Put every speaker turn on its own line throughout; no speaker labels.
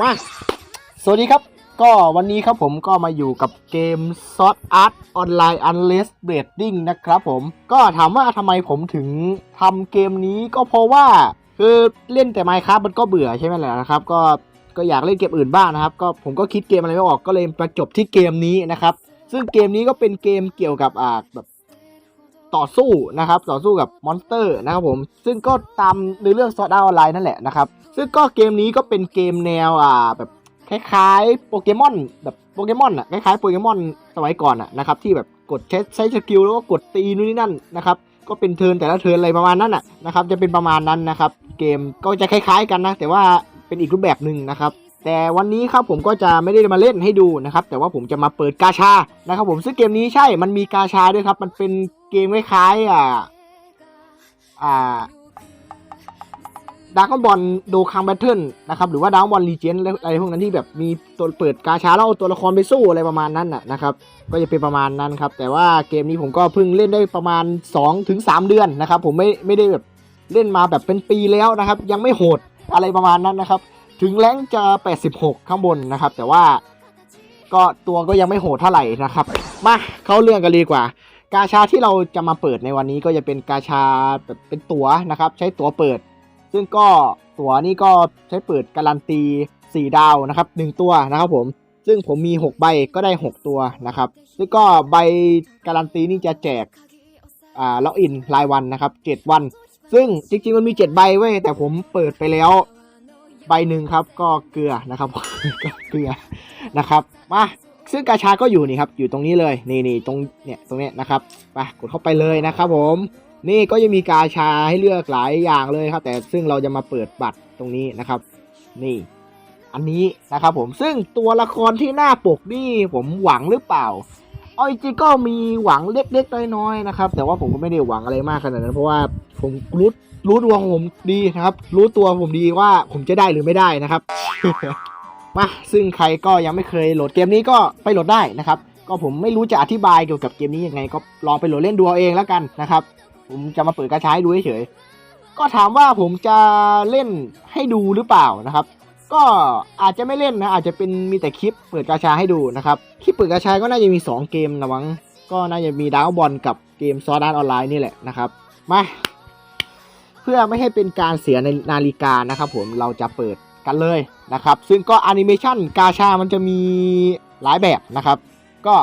มา สวัสดีครับ ก็วันนี้ครับผมก็มาอยู่กับเกม Sword Art Online Unless Breeding นะครับผม ก็ถามว่าทำไมผมถึงทำเกมนี้ก็เพราะว่า คือเล่นแต่ Minecraft มันก็เบื่อใช่ไหมล่ะนะครับ ก็ก็อยากเล่นเกมอื่นบ้างนะครับ ก็ผมก็คิดเกมอะไรไม่ออกก็เลยมาจบที่เกมนี้นะครับ ซึ่งเกมนี้ก็เป็นเกมเกี่ยวกับอ่าแบบ ต่อสู้นะครับต่อสู้กับมอนสเตอร์นะครับผมซึ่งก็ตามในเรื่อง Sword Art Online นั่นแหละนะครับซึ่งก็เกมนี้ก็เป็นเกมแนวอ่าแบบคล้ายๆโปเกมอนแบบโปเกมอนอะคล้ายๆโปเกมอนสมัยก่อนอะนะครับที่แบบกดใช้ใช้สกิลแล้วก็กดตีนู่นนี่นั่นนะครับก็เป็นเทิร์นแต่ละเทิร์นอะไรประมาณนั้นอะนะครับจะเป็นประมาณนั้นนะครับเกมก็จะคล้ายๆกันนะแต่ว่าเป็นอีกรูปแบบหนึ่งนะครับ แต่วันนี้ครับผมก็จะไม่ได้มาเล่นให้ดูนะครับ แต่ว่าผมจะมาเปิดกาชานะครับผมซึ่งเกมนี้ใช่มันมีกาชาด้วยครับ มันเป็นเกมคล้ายๆอ่าอ่าดากอนบอลโดคังแบทเทิลนะครับหรือว่าดากอนบอลลีเจนอะไรพวกนั้นที่แบบมีตัวเปิดกาชาแล้วเอาตัวละครไปสู้อะไรประมาณนั้นน่ะนะครับก็จะเป็นประมาณนั้นครับ แต่ว่าเกมนี้ผมก็เพิ่งเล่นได้ประมาณ2ถึง3เดือนนะครับ ผมไม่ไม่ได้แบบเล่นมาแบบเป็นปีแล้วนะครับ ยังไม่โหดอะไรประมาณนั้นนะครับ ถึงแรงจะ 86 ข้างบนนะครับ แต่ว่าก็ตัวก็ยังไม่โหดเท่าไหร่นะครับ มาเข้าเรื่องกันเลยดีกว่า กาชาที่เราจะมาเปิดในวันนี้ก็จะเป็นกาชาแบบเป็นตั๋วนะครับ ใช้ตั๋วเปิด ซึ่งก็ตั๋วนี่ก็ใช้เปิดการันตี 4 ดาวนะครับ1ตัวนะครับผมซึ่งผมมี 6 ใบก็ได้ 6 ตัวนะครับซึ่งก็ใบการันตีนี่จะแจกอ่าล็อกอินรายวันนะครับ 7 วัน ซึ่งจริงๆมันมี 7 ใบเว้ยแต่ผมเปิดไปแล้ว ใบหนึ่งครับก็เกลือนะครับก็เกลือนะครับมาซึ่งกาชาก็อยู่นี่ครับอยู่ตรงนี้เลยนี่นี่ตรงเนี่ยตรงเนี้ยนะครับไปกดเข้าไปเลยนะครับผมนี่ก็จะมีกาชาให้เลือกหลายอย่างเลยครับ แต่ซึ่งเราจะมาเปิดบัตรตรงนี้นะครับ นี่ อันนี้นะครับผมซึ่งตัวละครที่หน้าปกนี่ผมหวังหรือเปล่า เอาจริงก็มีหวังเล็กๆน้อยๆนะครับ แต่ว่าผมก็ไม่ได้หวังอะไรมากขนาดนั้น เพราะว่าผมรู้รู้ตัวงผมดีนะครับ รู้ตัวผมดีว่าผมจะได้หรือไม่ได้นะครับมาซึ่งใครก็ยังไม่เคยโหลดเกมนี้ก็ไปโหลดได้นะครับ ก็ผมไม่รู้จะอธิบายเกี่ยวกับเกมนี้ยังไง ก็ลองไปโหลดเล่นดูเอาเองแล้วกันนะครับ ผมจะมาเปิดกระชายดูเฉยๆก็ถามว่าผมจะเล่นให้ดูหรือเปล่านะครับ ก็อาจจะไม่เล่นนะ อาจจะเป็นมีแต่คลิปเปิดกาชาให้ดูนะครับ คลิปเปิดกาชาก็น่าจะมี 2 เกมนะวังก็น่าจะมีดาวบอลกับเกมซอร์ดานออนไลน์นี่แหละนะครับ มาเพื่อไม่ให้เป็นการเสียในนาฬิกานะครับ ผมเราจะเปิดกันเลยนะครับ ซึ่งก็แอนิเมชันกาชามันจะมีหลายแบบนะครับ ก็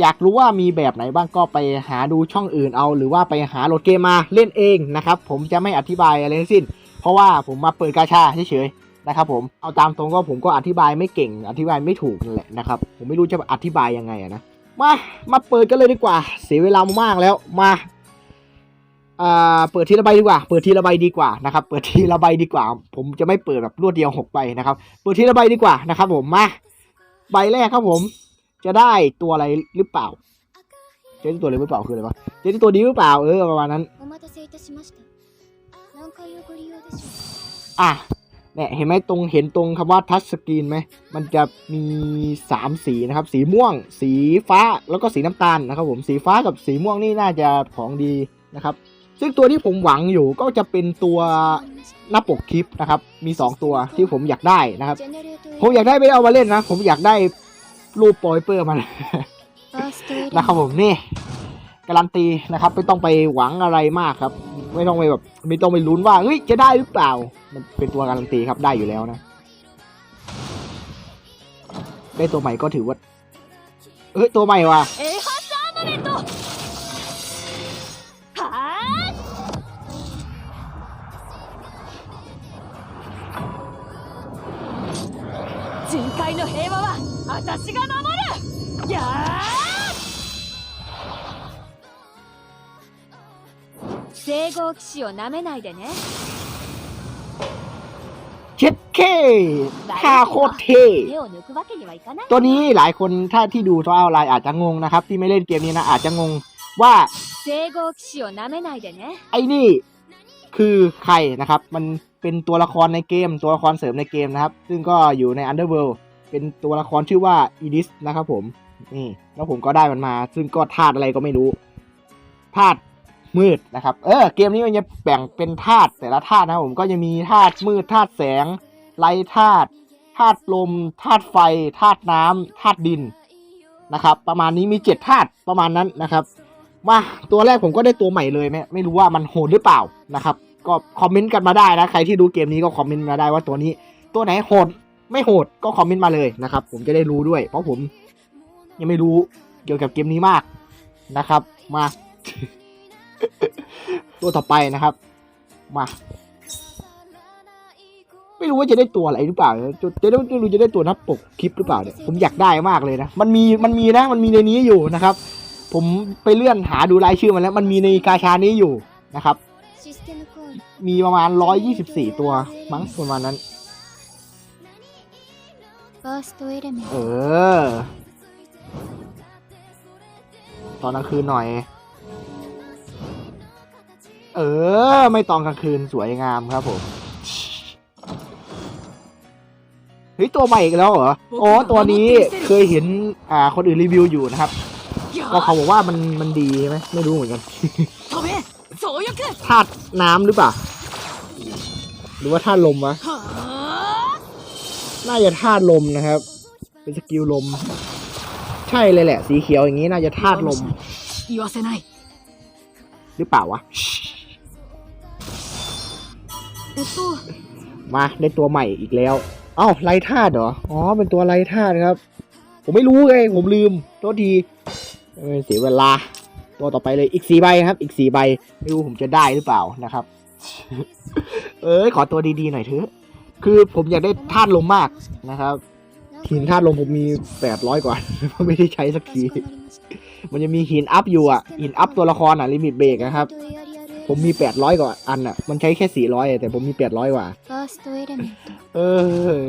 อยากรู้ว่ามีแบบไหนบ้างก็ไปหาดูช่องอื่นเอา หรือว่าไปหาโหลดเกมมาเล่นเองนะครับ ผมจะไม่อธิบายอะไรทั้งสิ้น เพราะว่าผมมาเปิดกาชาเฉยๆ นะครับผมเอาตามตรงก็ผมก็อธิบายไม่เก่ง อธิบายไม่ถูกนั่นแหละนะครับ ผมไม่รู้จะอธิบายยังไงอะนะมามาเปิดกันเลยดีกว่า เสียเวลามากแล้วมาเอ่อเปิดทีละใบดีกว่า เปิดทีละใบดีกว่านะครับ เปิดทีละใบดีกว่า ผมจะไม่เปิดแบบรวดเดียวหกใบนะครับ เปิดทีละใบดีกว่านะครับ ผมมาใบแรกครับผม จะได้ตัวอะไรหรือเปล่าเจะตัวอะไรหรือเปล่าคืออะไรวะจะได้ตัวดีหรือเปล่าเออประมาณนั้นอะ เนี่ยเห็นไหมตรงเห็นตรงคำว่าทัชสกรีนไหมมันจะมี 3 สีนะครับ สีม่วง สีฟ้าแล้วก็สีน้ำตาลนะครับผมสีฟ้ากับสีม่วงนี่น่าจะของดีนะครับ ซึ่งตัวที่ผมหวังอยู่ก็จะเป็นตัวหน้าปกคลิปนะครับ มี 2 ตัวที่ผมอยากได้นะครับ ผมอยากได้ไม่เอามาเล่นนะ ผมอยากได้รูปปอยเปอร์มันนะครับผมนี่การันตีนะครับไม่ต้องไปหวังอะไรมากครับ ไม่ต้องไปแบบไม่ต้องไปลุ้นว่าเฮ้ยจะได้หรือเปล่า มันเป็นตัวการันตีครับได้อยู่แล้วนะ ได้ตัวใหม่ก็ถือว่าเฮ้ยตัวใหม่ว่ะ
人海の平和は私が守るやー聖号騎士をなめないでね
เช็ดเคท่าโคตรเท่
手を抜くわけにはいかない
ตัวนี้หลายคนถ้าที่ดูตัวออนไลน์อาจจะงงนะครับ ที่ไม่เล่นเกมนี้นะอาจจะงงว่า
聖号騎士をなめないでね
ไอ้นี่คือใครนะครับ มันเป็นตัวละครในเกม ตัวละครเสริมในเกมนะครับ ซึ่งก็อยู่ใน Underworld เป็นตัวละครชื่อว่าอีดิสนะครับผม นี่ แล้วผมก็ได้มันมา ซึ่งก็ธาตุอะไรก็ไม่รู้ ธาตุ มืดนะครับเออเกมนี้มันจะแบ่งเป็นธาตุแต่ละธาตุนะครับผมก็จะมีธาตุมืดธาตุแสงไลธาตุธาตุลมธาตุไฟธาตุน้ำธาตุดินนะครับ ประมาณนี้มีเจ็ดธาตุประมาณนั้นนะครับมาตัวแรกผมก็ได้ตัวใหม่เลยไม่ไม่รู้ว่ามันโหดหรือเปล่านะครับ ก็คอมเมนต์กันมาได้นะใครที่ดูเกมนี้ก็คอมเมนต์มาได้ว่าตัวนี้ ตัวไหนโหดไม่โหดก็คอมเมนต์มาเลยนะครับ ผมจะได้รู้ด้วย เพราะผมยังไม่รู้เกี่ยวกับเกมนี้มากนะครับ มา ตัวต่อไปนะครับ มา ไม่รู้ว่าจะได้ตัวอะไรหรือเปล่าจะจะได้ไม่รู้จะได้ตัวนับปกคลิปหรือเปล่าเนี่ยผมอยากได้มากเลยนะมันมีมันมีนะมันมีในนี้อยู่นะครับ ผมไปเลื่อนหาดูรายชื่อมันแล้ว มันมีในกาชานี้อยู่นะครับ มีประมาณร้อยยี่สิบสี่ตัวมั้งประมาณนั้นเออตอนกลางคืนหน่อย เออ ไม่ตอนกลางคืนสวยงามครับผมเฮ้ยตัวใหม่อีกแล้วเหรออ๋อตัวนี้เคยเห็นอ่าคนอื่นรีวิวอยู่นะครับก็เขาบอกว่ามันมันดีใช่ไหมไม่รู้เหมือนกันธาตุน้ำหรือเปล่า หรือว่าธาตุลมวะน่าจะธาตุลมนะครับ เป็นสกิลลม ใช่เลยแหละ สีเขียวอย่างนี้น่าจะธาตุลมหรือเปล่าวะ มาได้ตัวใหม่อีกแล้วเอ้าไล่ธาตุเหรอ อ๋อ เป็นตัวไล่ธาตุครับ ผมไม่รู้ไงผมลืม โทษทีเสียเวลา ตัวต่อไปเลยอีกสี่ใบครับ อีกสี่ใบไม่รู้ผมจะได้หรือเปล่านะครับ เอ้ยขอตัวดีๆหน่อยเถอะ คือผมอยากได้ท่าตุลมมากนะครับหินท่าตุลมผมมีแปดร้อยกว่าไม่ได้ใช้สักที มันจะมีหินอัพอยู่อะหินอัพตัวละครอะลิมิตเบรกนะครับ ผมมีแปดร้อยกว่าอันอะ มันใช้แค่สี่ร้อยแต่ผมมีแปดร้อยกว่า
first element
เออ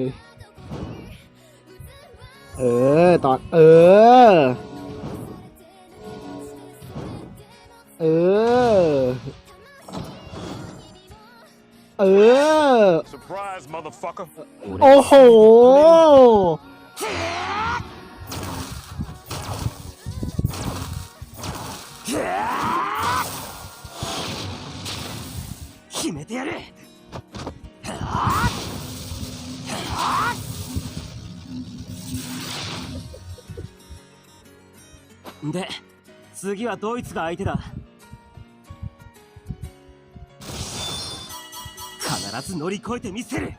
เออ ตอน เออ เออ เออโอ้โห
決めてやるで次はドイツが相手だ必ず乗り越えてみせる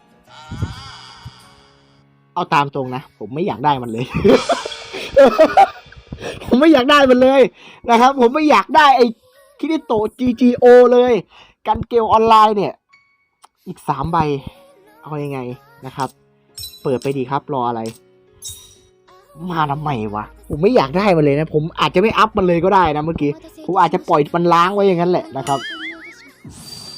เอาตามตรงนะ ผมไม่อยากได้มันเลย ผมไม่อยากได้มันเลยนะครับ ผมไม่อยากได้ไอ้คิริโตะ GGO เลย กันเกลออนไลน์เนี่ย อีกสามใบ เอาอยัางไงนะครับ เปิดไปดีครับรออะไร มาทำไมวะ ผมไม่อยากได้มันเลยนะ ผมอาจจะไม่อัพมันเลยก็ได้นะเมื่อกี้ ผมอาจจะปล่อยมันล้างไว้อย่างนั้นแหละนะครับ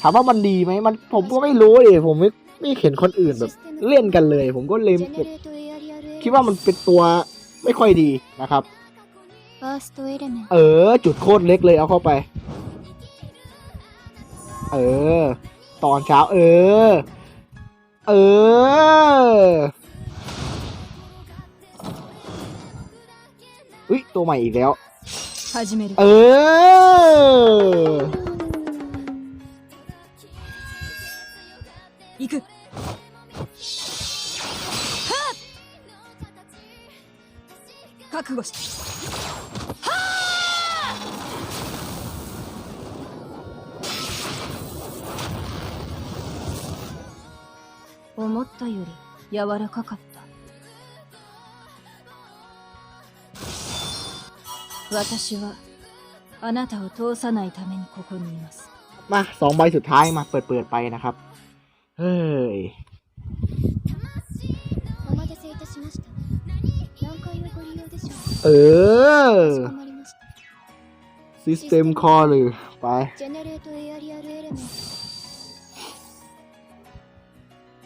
ถามว่ามันดีไหมมันผมก็ไม่รู้เลยผมไม่ไม่เห็นคนอื่นแบบ เล่นกันเลย ผมก็เลยแบบคิดว่ามันเป็นตัวไม่ค่อยดีนะครับ เออ จุดโคตรเล็กเลยเอาเข้าไป เออ ตอนเช้า เออ เอออุ้ยตัวใหม่อีกแล้ว
始める
เออ
行く覚悟して 思ったより柔らかかった私はあなたを通さないためにここにいます
มาสองใบสุดท้ายมาเปิดเปิดไปนะครับ เฮ้ย
お待たせいたしました何回をご利用でしょう
เออ
かしこまりました
ซิสเต็มคอหรือไป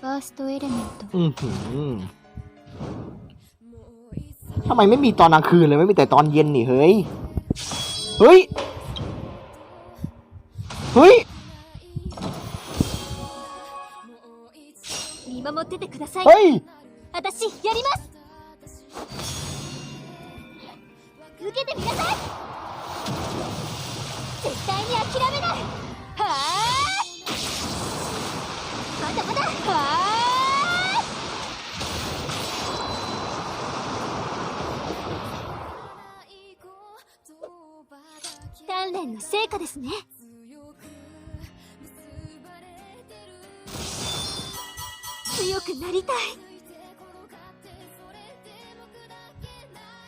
First Element
อือหือทำไมไม่มีตอนกลางคืนเลยไม่มีแต่ตอนเย็นนี่เฮ้ย เฮ้ย เฮ้ย
見守っててください
เฮ้ย
私やります受けてみなさい絶対に諦めないはあまだまだはあ練の成果ですね強くなりたい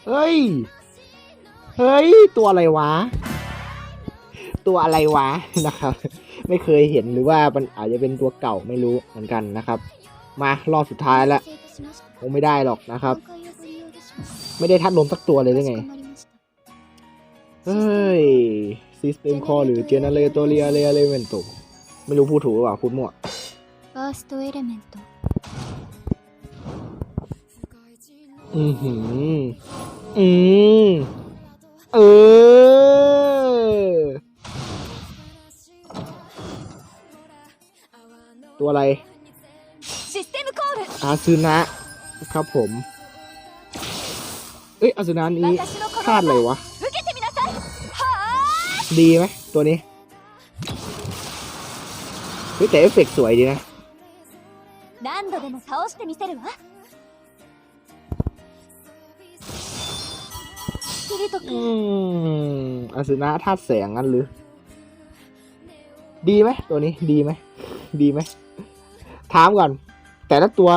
เฮ้ย เฮ้ย ตัวอะไรวะ ตัวอะไรวะ นะครับ ไม่เคยเห็นหรือว่ามันอาจจะเป็นตัวเก่าไม่รู้เหมือนกันนะครับ มารอบสุดท้ายแล้ว
お待たせいたしました
คงไม่ได้หรอกนะครับ
了解をご利用でします
ไม่ได้ทัดลมสักตัวเลยหรือไง
かしこまりました
เฮ้ย System Call หรือ Generatoria Elemento ไม่รู้พูดถูกหรือเปล่าพูดมั่ว
First Element
อือหือ อืมเออ ตัวอะไร
System
อาซึนะครับผม เอ้ยอาซึนะนี้คา
ด
อะไรวะ ดีไหมตัวนี้ เฮ้ยแต่เอฟเฟกต์สวยดีนะ
あ何度でも倒してみせるわ
キリト
อื
君
มอาซึนะธาตุแสงงั้นหรือ ดีไหมตัวนี้ดีไหม ดีไหม ถามก่อน แต่ละตัว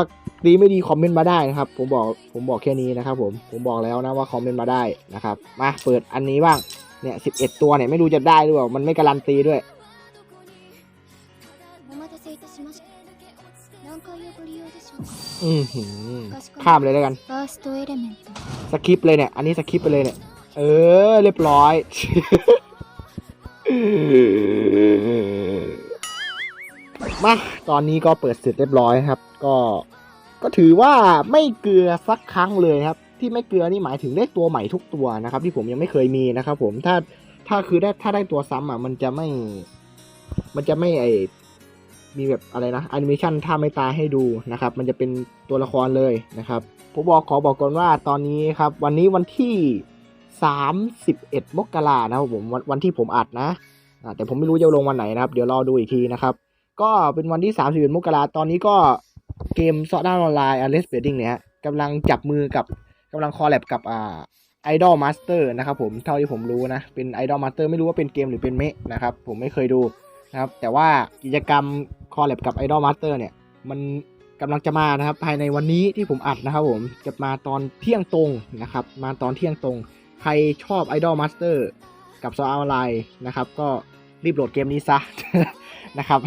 ดีไม่ดีคอมเมนต์มาได้นะครับ ผมบอกผมบอกแค่นี้นะครับ ผมผมบอกแล้วนะว่าคอมเมนต์มาได้นะครับ มาเปิดอันนี้บ้าง เนี่ยสิบเอ็ดตัวเนี่ยไม่รู้จะได้หรือเปล่ามันไม่การันตีด้วยอืมข้ามเลยแล้วกันสคริปเลยเนี่ย อันนี้สคริปไปเลยเนี่ย เออ เรียบร้อย มาตอนนี้ก็เปิดเสร็จเรียบร้อยครับ ก็ก็ถือว่าไม่เกลือสักครั้งเลยครับ ที่ไม่เกลือนี่หมายถึงได้ตัวใหม่ทุกตัวนะครับ ที่ผมยังไม่เคยมีนะครับ ผมถ้าถ้าคือได้ถ้าได้ตัวซ้ำอะมันจะไม่ มันจะไม่ไอมีแบบอะไรนะแอนิเมชันท่าไม่ตายให้ดูนะครับ มันจะเป็นตัวละครเลยนะครับผมบอกขอบอกก่อนว่าตอนนี้ครับ วันนี้วันที่ 31 มกรานะครับผมวันวันที่ผมอัดนะแต่ผมไม่รู้จะลงวันไหนนะครับ เดี๋ยวรอดูอีกทีนะครับ ก็เป็นวันที่ 31 มกราตอนนี้ก็เกมซอด้าออนไลน์อเลสเบดดิ้งเนี่ยกำลังจับมือกับ กำลังคอลแลบกับอ่าไอดอลมาสเตอร์นะครับผมเท่าที่ผมรู้นะเป็นไอดอลมาสเตอร์ไม่รู้ว่าเป็นเกมหรือเป็นเมะนะครับผมไม่เคยดูนะครับแต่ว่ากิจกรรมคอลแลบกับไอดอลมาสเตอร์เนี่ยมันกำลังจะมานะครับภายในวันนี้ที่ผมอัดนะครับผมจะมาตอนเที่ยงตรงนะครับมาตอนเที่ยงตรง ใครชอบ Idol Master กับซอออนไลน์นะครับก็รีบโหลดเกมนี้ซะนะครับ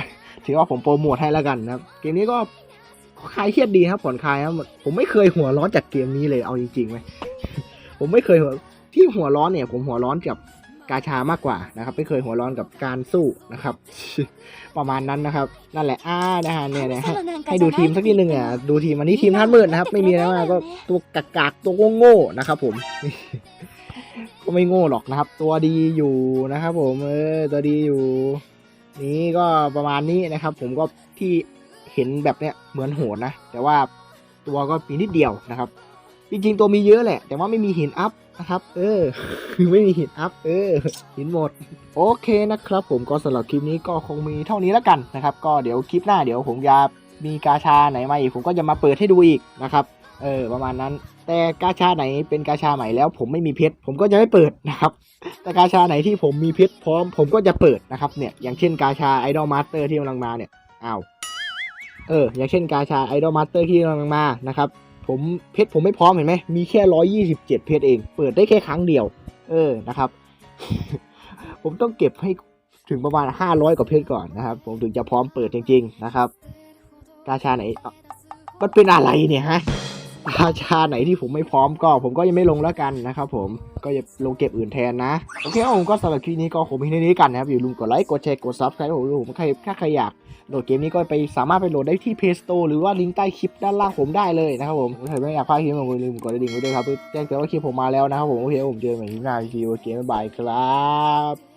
ถือว่าผมโปรโมทให้แล้วกันนะครับเกมนี้ก็ คลายเครียดดีครับผ่อนคลายครับผมไม่เคยหัวร้อนจากเกมนี้เลยเอาจริงๆไหมผมไม่เคยหัวที่หัวร้อนเนี่ย ผมหัวร้อนกับกาชามากกว่านะครับ ไม่เคยหัวร้อนกับการสู้นะครับ ประมาณนั้นนะครับ นั่นแหละอ่านะฮะเนี่ยนะให้ดูทีมสักนิดนึงอะดูทีมอันนี้ทีมท่านมืดนะครับ ไม่มีแล้วก็ตัวกากากตัวโง่นะครับ ผมก็ไม่โง่หรอกนะครับ ตัวดีอยู่นะครับ ผมเออตัวดีอยู่ นี้ก็ประมาณนี้นะครับ ผมก็ที่ เห็นแบบเนี้ยเหมือนโหดนะ แต่ว่าตัวก็มีนิดเดียวนะครับ จริงๆตัวมีเยอะแหละ แต่ว่าไม่มีหินอัพนะครับ เออไม่มีหินอัพ เออ หินหมด โอเคนะครับ ผมก็สำหรับคลิปนี้ก็คงมีเท่านี้แล้วกันนะครับ ก็เดี๋ยวคลิปหน้าเดี๋ยวผมจะมีกาชาไหนมาอีก ผมก็จะมาเปิดให้ดูอีกนะครับ เออ ประมาณนั้น แต่กาชาไหนเป็นกาชาใหม่แล้ว ผมไม่มีเพชร ผมก็จะไม่เปิดนะครับ แต่กาชาไหนที่ผมมีเพชรพร้อม ผมก็จะเปิดนะครับ เนี่ย อย่างเช่นกาชาไอดอลมาสเตอร์ที่กำลังมาเนี่ย อ้าว เอออย่างเช่นกาชาไอดอลมาสเตอร์ที่กำลังมานะครับผมเพชรผมไม่พร้อมเห็นไหมมีแค่ร้อยี่สิบเจ็ดเพชรเอง เปิดได้แค่ครั้งเดียว เออนะครับ ผมต้องเก็บให้ถึงประมาณห้าร้อยกว่าเพชรก่อนนะครับ ผมถึงจะพร้อมเปิดจริง ๆนะครับ กาชาไหนมันเป็นอะไรเนี่ยฮะกาชาไหนที่ผมไม่พร้อมก็ ผมก็ยังไม่ลงแล้วกันนะครับ ผมก็จะลงเก็บอื่นแทนนะโอเคผมก็สำหรับคลิปนี้ก็คงมีเท่านี้กันนะครับอย่าลืมกดไลค์กดแชร์กดซับสไครต์ผมด้วยผมใครถ้าใครอยาก โหลดเกมนี้ก็ไปสามารถไปโหลดได้ที่ Play Store หรือว่าลิงก์ใต้คลิปด้านล่างผมได้เลยนะครับผมถ้าไม่อยากพลาดคลิปผมอย่าลืมกดกระดิ่งไว้ด้วยครับเพื่อแจ้งเตือนว่าคลิปผมมาแล้วนะครับผมโอเคผมเจอกันใหม่ที่หน้าวิดีโอเกมบ๊ายบายครับ